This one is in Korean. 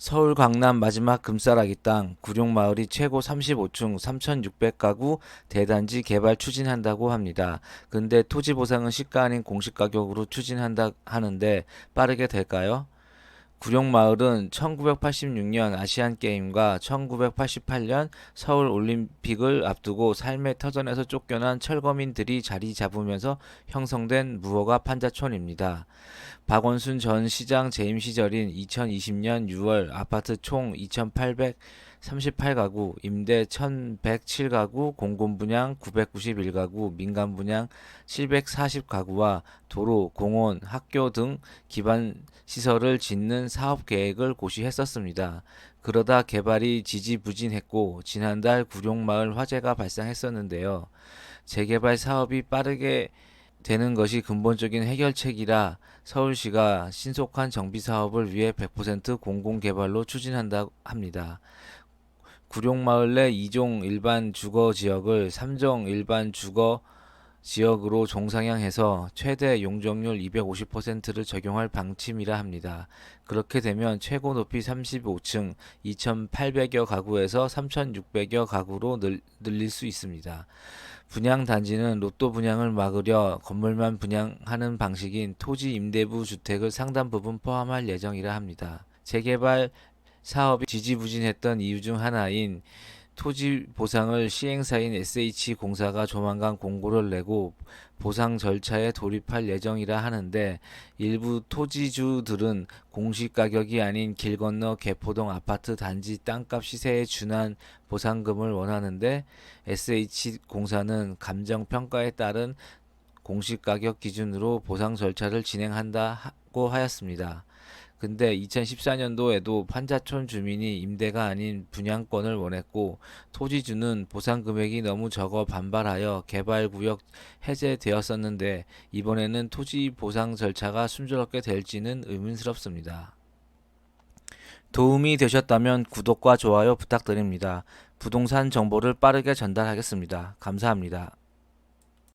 서울 강남 마지막 금싸라기 땅 구룡마을이 최고 35층 3,600가구 대단지 개발 추진한다고 합니다. 근데 토지 보상은 시가 아닌 공시 가격으로 추진한다 하는데 빠르게 될까요? 구룡마을은 1986년 아시안 게임과 1988년 서울 올림픽을 앞두고 삶의 터전에서 쫓겨난 철거민들이 자리 잡으면서 형성된 무허가 판자촌입니다. 박원순 전 시장 재임 시절인 2020년 6월 아파트 총 2,838가구, 임대 1,107가구, 공공 분양 991가구, 민간 분양 740가구와 도로, 공원, 학교 등 기반 시설을 짓는 사업 계획을 고시했었습니다. 그러다 개발이 지지부진했고 지난달 구룡마을 화재가 발생했었는데요. 재개발 사업이 빠르게 되는 것이 근본적인 해결책이라 서울시가 신속한 정비 사업을 위해 100% 공공개발로 추진한다 합니다. 구룡마을 내 2종 일반 주거 지역을 3종 일반 주거 지역으로 종상향해서 최대 용적률 250%를 적용할 방침이라 합니다. 그렇게 되면 최고 높이 35층 2,800여 가구에서 3,600여 가구로 늘, 늘릴 수 있습니다. 분양 단지는 로또 분양을 막으려 건물만 분양하는 방식인 토지 임대부 주택을 상당 부분 포함할 예정이라 합니다. 재개발 사업이 지지부진했던 이유 중 하나인 토지 보상을 시행사인 SH공사가 조만간 공고를 내고 보상 절차에 돌입할 예정이라 하는데 일부 토지주들은 공시 가격이 아닌 길 건너 개포동 아파트 단지 땅값 시세에 준한 보상금을 원하는데 SH공사는 감정 평가에 따른 공시 가격 기준으로 보상 절차를 진행한다고 하였습니다. 근데 2014년도에도 판자촌 주민이 임대가 아닌 분양권을 원했고 토지주는 보상 금액이 너무 적어 반발하여 개발 구역 해제되었었는데 이번에는 토지 보상 절차가 순조롭게 될지는 의문스럽습니다. 도움이 되셨다면 구독과 좋아요 부탁드립니다. 부동산 정보를 빠르게 전달하겠습니다. 감사합니다.